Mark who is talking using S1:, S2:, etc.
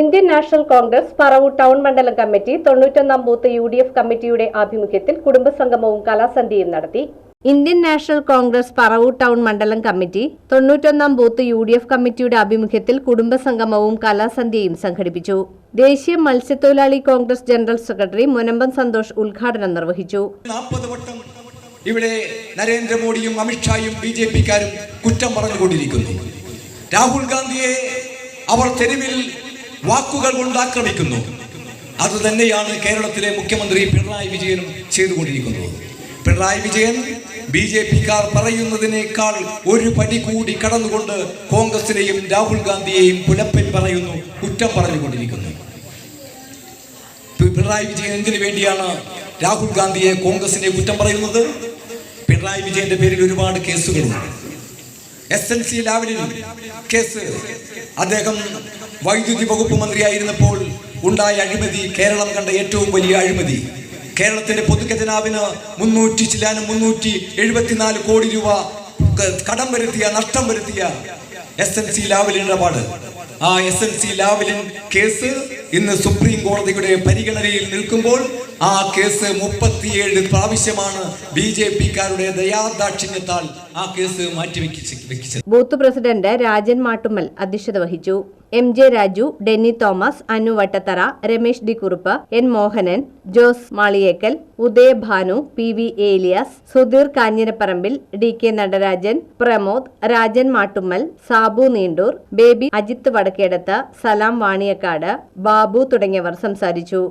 S1: Indian National Congress Paravur town മണ്ഡലം committee തൊണ്ണൂറ്റൊന്നാം booth U D F കമ്മിറ്റിയുടെ ആഭിമുഖ്യത്തിൽ കുടുംബസംഗമവും കലാസന്ധ്യയും നടത്തി. Indian National Congress Paravur town മണ്ഡലം കമ്മിറ്റി തൊണ്ണൂറ്റൊന്നാം ബൂത്ത് യു ഡി എഫ് കമ്മിറ്റിയുടെ ആഭിമുഖ്യത്തിൽ കുടുംബസംഗമവും കലാസന്ധ്യയും സംഘടിപ്പിച്ചു. ദേശീയ മത്സ്യത്തൊഴിലാളി Congress general secretary Munambam Santhosh ഉദ്ഘാടനം നിർവഹിച്ചു.
S2: ഇവിടെ നരേന്ദ്രമോദിയും അമിത്ഷായും ബി ജെ പിക്കാരും കുറ്റം പറഞ്ഞുകൊണ്ടിരിക്കുന്നു. രാഹുൽ ഗാന്ധിയെ അവർ തെരുവിൽ വാക്കുകൾ കൊണ്ട് ആക്രമിക്കുന്നു അത് തന്നെയാണ് കേരളത്തിലെ മുഖ്യമന്ത്രി പിണറായി വിജയനും ചെയ്തുകൊണ്ടിരിക്കുന്നത്. പിണറായി വിജയൻ ബി ജെ പിക്കാർ പറയുന്നതിനേക്കാൾ ഒരു പടി കൂടി കടന്നുകൊണ്ട് കോൺഗ്രസിനെയും രാഹുൽ ഗാന്ധിയെയും പുലപ്പൻ പറയുന്നു കുറ്റം പറഞ്ഞുകൊണ്ടിരിക്കുന്നു. പിണറായി വിജയൻ എന്തിനു വേണ്ടിയാണ് രാഹുൽ ഗാന്ധിയെ കോൺഗ്രസിനെ കുറ്റം പറയുന്നത്? പിണറായി വിജയന്റെ പേരിൽ ഒരുപാട് കേസുകളുണ്ട്. എസ് എൻ സി ലാവലിൽ കേസ്. അദ്ദേഹം വൈദ്യുതി വകുപ്പ് മന്ത്രിയായിരുന്നപ്പോൾ ഉണ്ടായ അഴിമതി കേരളം കണ്ട ഏറ്റവും വലിയ അഴിമതി. കേരളത്തിന്റെ പൊതുഖജനാവിന് മുന്നൂറ്റി ചില്ലാനും മുന്നൂറ്റി എഴുപത്തിനാല് കോടി രൂപ കടം വരുത്തിയ നഷ്ടം വരുത്തിയ എസ് എൻ സി ലാവലിൻ ഇടപാട്. ആ S N C Lavalin case ഇന്ന് സുപ്രീം കോടതിയുടെ പരിഗണനയിൽ നിൽക്കുമ്പോൾ ആ കേസ് മുപ്പത്തിയേഴ് പ്രാവശ്യമാണ് ബി ജെ പിക്കാരുടെ ദയാദാക്ഷിണ്യത്താൽ ആ കേസ് മാറ്റിവെക്കിച്ച്
S1: ബൂത്ത് പ്രസിഡന്റ് രാജൻ മാട്ടുമ്മൽ അധ്യക്ഷത വഹിച്ചു. M J Raju Denny Thomas Anu Vattathara Ramesh D Kurup N Mohanan Jose Maliyekkal Udaya Bhanu P V Elias Sudheer Kanjirapparambil D K Natarajan Pramod Rajan Mattummal Sabu Neendoor Baby Ajith Vadakkedath Salam Vaniyakkad Babu തുടങ്ങിയവർ സംസാരിച്ചു